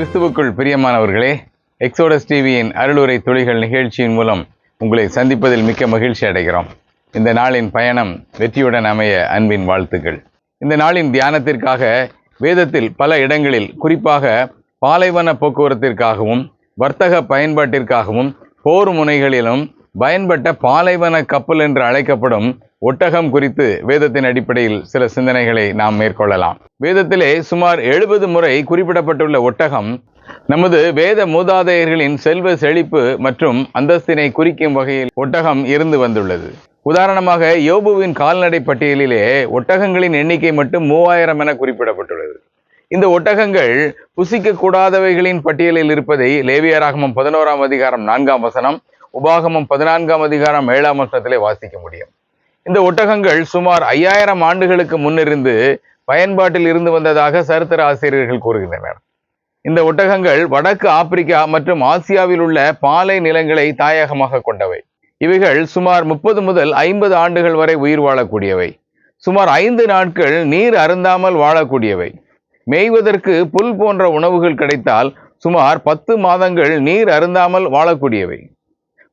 கிறிஸ்துவுக்குள் பிரியமானவர்களே எக்ஸோடஸ் டிவியின் அருளுரை துளிகள் நிகழ்ச்சியின் மூலம் உங்களை சந்திப்பதில் மிக்க மகிழ்ச்சி அடைகிறோம். இந்த நாளின் பயணம் வெற்றியுடன் அமைய அன்பின் வாழ்த்துக்கள். இந்த நாளின் தியானத்திற்காக வேதத்தில் பல இடங்களில் குறிப்பாக பாலைவன போக்குவரத்திற்காகவும் வர்த்தக பயன்பாட்டிற்காகவும் போர் முனைகளிலும் பயன்பட்ட பாலைவன கப்பல் என்று அழைக்கப்படும் ஒட்டகம் குறித்து வேதத்தின் அடிப்படையில் சில சிந்தனைகளை நாம் மேற்கொள்ளலாம். வேதத்திலே சுமார் எழுபது முறை குறிப்பிடப்பட்டுள்ள ஒட்டகம் நமது வேத மூதாதையர்களின் செல்வ செழிப்பு மற்றும் அந்தஸ்தினை குறிக்கும் வகையில் ஒட்டகம் இருந்து வந்துள்ளது. உதாரணமாக யோபுவின் கால்நடை பட்டியலிலே ஒட்டகங்களின் எண்ணிக்கை மட்டும் மூவாயிரம் என குறிப்பிடப்பட்டுள்ளது. இந்த ஒட்டகங்கள் புசிக்கக்கூடாதவைகளின் பட்டியலில் இருப்பதை லேவியராகமம் பதினோராம் அதிகாரம் நான்காம் வசனம் உபாகமம் பதினான்காம் அதிகாரம் ஏழாம் வசனத்திலே வாசிக்க முடியும். இந்த ஒட்டகங்கள் சுமார் ஐயாயிரம் ஆண்டுகளுக்கு முன்னிருந்து பயன்பாட்டில் இருந்து வந்ததாக சரித்திர ஆசிரியர்கள் கூறுகின்றனர். இந்த ஒட்டகங்கள் வடக்கு ஆப்பிரிக்கா மற்றும் ஆசியாவில் உள்ள பாலை நிலங்களை தாயகமாக கொண்டவை. இவைகள் சுமார் முப்பது முதல் ஐம்பது ஆண்டுகள் வரை உயிர் வாழக்கூடியவை. சுமார் ஐந்து நாட்கள் நீர் அருந்தாமல் வாழக்கூடியவை. மேய்வதற்கு புல் போன்ற உணவுகள் கிடைத்தால் சுமார் பத்து மாதங்கள் நீர் அருந்தாமல் வாழக்கூடியவை.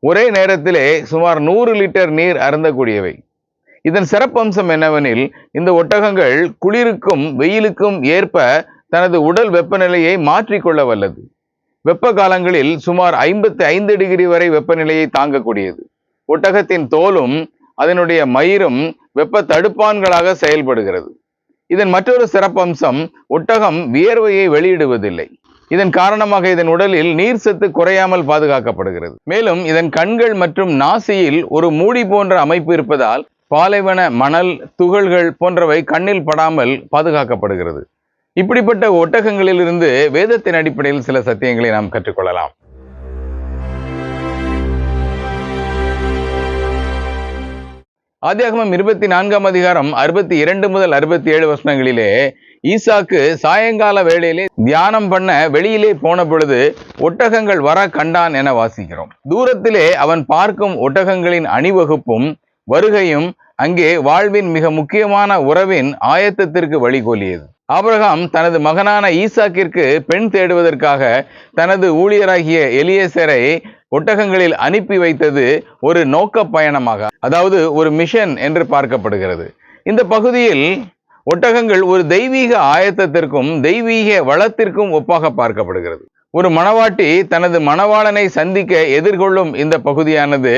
ஒரே நேரத்திலே சுமார் நூறு லிட்டர் நீர் அருந்தக்கூடியவை. இதன் சிறப்பம்சம் என்னவெனில் இந்த ஒட்டகங்கள் குளிருக்கும் வெயிலுக்கும் ஏற்ப தனது உடல் வெப்பநிலையை மாற்றிக்கொள்ள வல்லது. வெப்ப காலங்களில் சுமார் ஐம்பத்தி ஐந்து டிகிரி வரை வெப்பநிலையை தாங்கக்கூடியது. ஒட்டகத்தின் தோலும் அதனுடைய மயிரும் வெப்ப தடுப்பான்களாக செயல்படுகிறது. இதன் மற்றொரு சிறப்பம்சம் ஒட்டகம் வியர்வையை வெளியிடுவதில்லை. இதன் காரணமாக இதன் உடலில் நீர் சத்து குறையாமல் பாதுகாக்கப்படுகிறது. மேலும் இதன் கண்கள் மற்றும் நாசியில் ஒரு மூடி போன்ற அமைப்பு இருப்பதால் பாலைவன மணல் துகள்கள் போன்றவை கண்ணில் படாமல் பாதுகாக்கப்படுகிறது. இப்படிப்பட்ட ஒட்டகங்களிலிருந்து வேதத்தின் அடிப்படையில் சில சத்தியங்களை நாம் கற்றுக்கொள்ளலாம். ஆதியாகமம் இருபத்தி நான்காம் அதிகாரம் அறுபத்தி இரண்டு முதல் அறுபத்தி ஏழு வருஷங்களிலே ஈசாக்கு சாயங்கால வேளையிலே தியானம் பண்ண வெளியிலே போன பொழுது ஒட்டகங்கள் வர கண்டான் என வாசிக்கிறோம். தூரத்திலே அவன் பார்க்கும் ஒட்டகங்களின் அணிவகுப்பும் வருகையும் அங்கே வாழ்வின் மிக முக்கியமான உறவின் ஆயத்தத்திற்கு வழிகோலியது. ஆபிரகாம் தனது மகனான ஈசாக்கிற்கு பெண் தேடுவதற்காக தனது ஊழியராகிய எலியேசரை ஒட்டகங்களில் அனுப்பி வைத்தது ஒரு நோக்க பயணமாக அதாவது ஒரு மிஷன் என்று பார்க்கப்படுகிறது. இந்த பகுதியில் ஒட்டகங்கள் ஒரு தெய்வீக ஆயத்தத்திற்கும் தெய்வீக வளத்திற்கும் ஒப்பாக பார்க்கப்படுகிறது. ஒரு மணவாட்டி தனது மணவாளனை சந்திக்க எதிர்கொள்ளும் இந்த பகுதியானது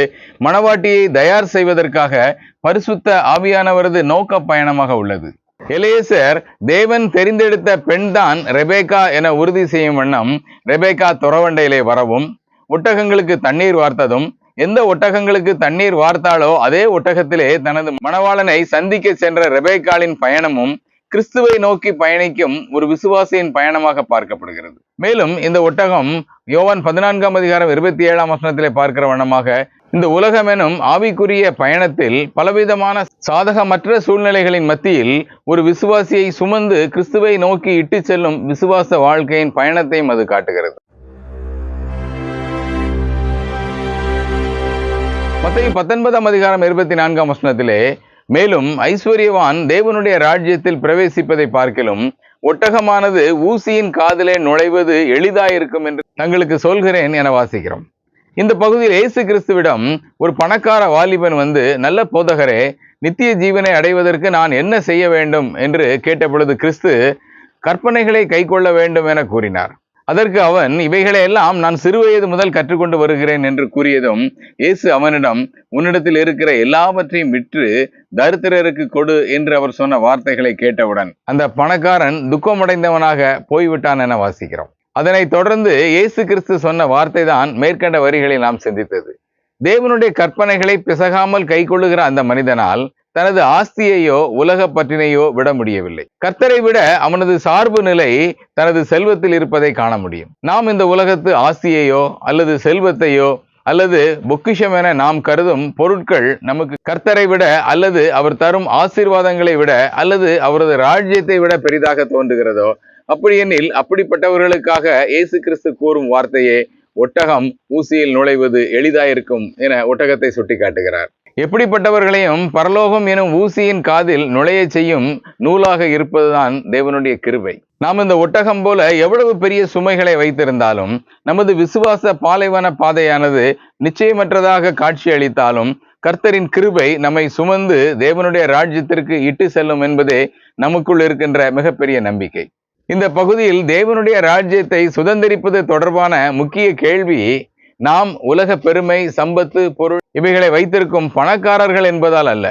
மணவாட்டியை தயார் செய்வதற்காக பரிசுத்த ஆவியானவரது நோக்க பயணமாக உள்ளது. எலேசர் தேவன் தெரிந்தெடுத்த பெண்தான் ரெபேக்கா என உறுதி செய்யும் வண்ணம் ரெபேக்கா துறவண்டையிலே வரவும் ஒட்டகங்களுக்கு தண்ணீர் வார்த்ததும் எந்த ஒட்டகங்களுக்கு தண்ணீர் வார்த்தாலோ அதே ஒட்டகத்திலே தனது மணவாளனை சந்திக்க சென்ற ரெபேக்காலின் பயணமும் கிறிஸ்துவை நோக்கி பயணிக்கும் ஒரு விசுவாசியின் பயணமாக பார்க்கப்படுகிறது. மேலும் இந்த ஒட்டகம் யோவான் பதினான்காம் அதிகாரம் இருபத்தி ஏழாம் வசனத்திலே பார்க்கிற வண்ணமாக இந்த உலகம் எனும் ஆவிக்குரிய பயணத்தில் பலவிதமான சாதகமற்ற சூழ்நிலைகளின் மத்தியில் ஒரு விசுவாசியை சுமந்து கிறிஸ்துவை நோக்கி இட்டு செல்லும் விசுவாச வாழ்க்கையின் பயணத்தையும் அது காட்டுகிறது. மத்திய பத்தொன்பதாம் அதிகாரம் இருபத்தி நான்காம் வசனத்திலே மேலும் ஐஸ்வர்யவான் தேவனுடைய ராஜ்யத்தில் பிரவேசிப்பதை பார்க்கிலும் ஒட்டகமானது ஊசியின் காதிலே நுழைவது எளிதாயிருக்கும் என்று தங்களுக்கு சொல்கிறேன் என வாசிக்கிறோம். இந்த பகுதியில் இயேசு கிறிஸ்துவிடம் ஒரு பணக்கார வாலிபன் வந்து நல்ல போதகரே நித்திய ஜீவனை அடைவதற்கு நான் என்ன செய்ய வேண்டும்? என்று கேட்டபொழுது கிறிஸ்து கற்பனைகளை கைக்கொள்ள வேண்டும் என கூறினார். அதற்கு அவன் இவைகளை எல்லாம் நான் சிறுவயது முதல் கற்றுக்கொண்டு வருகிறேன் என்று கூறியதும் இயேசு அவனிடம் உன்னிடத்தில் இருக்கிற எல்லாவற்றையும் விற்று தரித்திரருக்கு கொடு என்று அவர் சொன்ன வார்த்தைகளை கேட்டவுடன் அந்த பணக்காரன் துக்கமடைந்தவனாக போய்விட்டான் என வாசிக்கிறோம். அதனை தொடர்ந்து இயேசு கிறிஸ்து சொன்ன வார்த்தை தான் மேற்கண்ட வரிகளில் நாம் சிந்தித்தது. தேவனுடைய கற்பனைகளை பிசகாமல் கைக்கொள்ளுகிற அந்த மனிதனால் தனது ஆஸ்தியையோ உலக பற்றினையோ விட முடியவில்லை. கர்த்தரை விட அவனது சார்பு நிலை தனது செல்வத்தில் இருப்பதை காண முடியும். நாம் இந்த உலகத்து ஆஸ்தியையோ அல்லது செல்வத்தையோ அல்லது பொக்கிஷம் என நாம் கருதும் பொருட்கள் நமக்கு கர்த்தரை விட அல்லது அவர் தரும் ஆசீர்வாதங்களை விட அல்லது அவரது ராஜ்யத்தை விட பெரிதாக தோன்றுகிறதோ அப்படி எனில் அப்படிப்பட்டவர்களுக்காக இயேசு கிறிஸ்து கூறும் வார்த்தையே ஒட்டகம் ஊசியில் நுழைவது எளிதாயிருக்கும் என ஒட்டகத்தை சுட்டி காட்டுகிறார் எப்படிப்பட்டவர்களையும் பரலோகம் எனும் ஊசியின் காதில் நுழைய செய்யும் நூலாக இருப்பதுதான் தேவனுடைய கிருபை. நாம் இந்த ஒட்டகம் போல எவ்வளவு பெரிய சுமைகளை வைத்திருந்தாலும் நமது விசுவாச பாலைவன பாதையானது நிச்சயமற்றதாக காட்சி அளித்தாலும் கர்த்தரின் கிருபை நம்மை சுமந்து தேவனுடைய ராஜ்யத்திற்கு இட்டு செல்லும் என்பதே நமக்குள் இருக்கின்ற மிகப்பெரிய நம்பிக்கை. இந்த பகுதியில் தேவனுடைய ராஜ்யத்தை சுதந்திரிப்பது தொடர்பான முக்கிய கேள்வி நாம் உலக பெருமை சம்பத்து பொருள் இவைகளை வைத்திருக்கும் பணக்காரர்கள் என்பதால் அல்ல.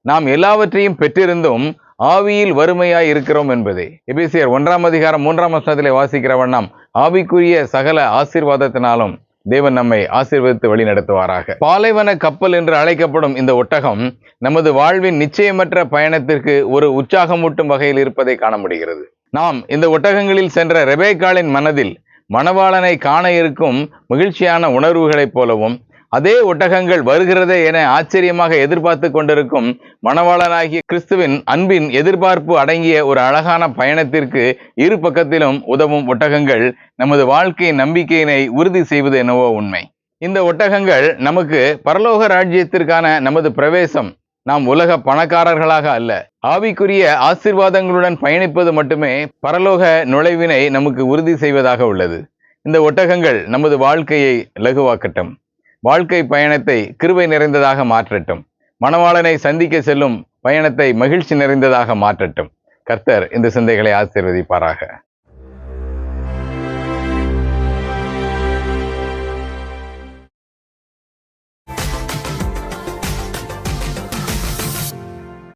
நாம் எல்லாவற்றையும் பெற்றிருந்தும் ஆவியில் வறுமையாய் இருக்கிறோம் என்பதே. எபிசியர் ஒன்றாம் அதிகாரம் மூன்றாம் வசனத்திலே வாசிக்கிற வண்ணம் ஆவிக்குரிய சகல ஆசீர்வாதத்தினாலும் தேவன் நம்மை ஆசீர்வதித்து வழிநடத்துவாராக. பாலைவன கப்பல் என்று அழைக்கப்படும் இந்த ஒட்டகம் நமது வாழ்வின் நிச்சயமற்ற பயணத்திற்கு ஒரு உற்சாகமூட்டும் வகையில் இருப்பதை காண முடிகிறது. நாம் இந்த ஒட்டகங்களில் சென்ற ரெபேக்காலின் மனதில் மணவாளனை காண இருக்கும் மகிழ்ச்சியான உணர்வுகளைப் போலவும் அதே ஒட்டகங்கள் வருகிறதே என ஆச்சரியமாக எதிர்பார்த்து கொண்டிருக்கும் மணவாளனாகிய கிறிஸ்துவின் அன்பின் எதிர்பார்ப்பு அடங்கிய ஒரு அழகான பயணத்திற்கு இரு பக்கத்திலும் உதவும் ஒட்டகங்கள் நமது வாழ்க்கையின் நம்பிக்கையினை உறுதி செய்வது என்னவோ உண்மை. இந்த ஒட்டகங்கள் நமக்கு பரலோக ராஜ்யத்திற்கான நமது பிரவேசம். நாம் உலக பணக்காரர்களாக அல்ல. ஆவிக்குரிய ஆசீர்வாதங்களுடன் பயணிப்பது மட்டுமே பரலோக நுழைவினை நமக்கு உறுதி செய்வதாக உள்ளது. இந்த ஒட்டகங்கள் நமது வாழ்க்கையை லகுவாக்கட்டும். வாழ்க்கை பயணத்தை கிருவை நிறைந்ததாக மாற்றட்டும். மணவாளனை சந்திக்க செல்லும் பயணத்தை மகிழ்ச்சி நிறைந்ததாக மாற்றட்டும். கர்த்தர் இந்த சிந்தைகளை ஆசீர்வதிப்பாராக.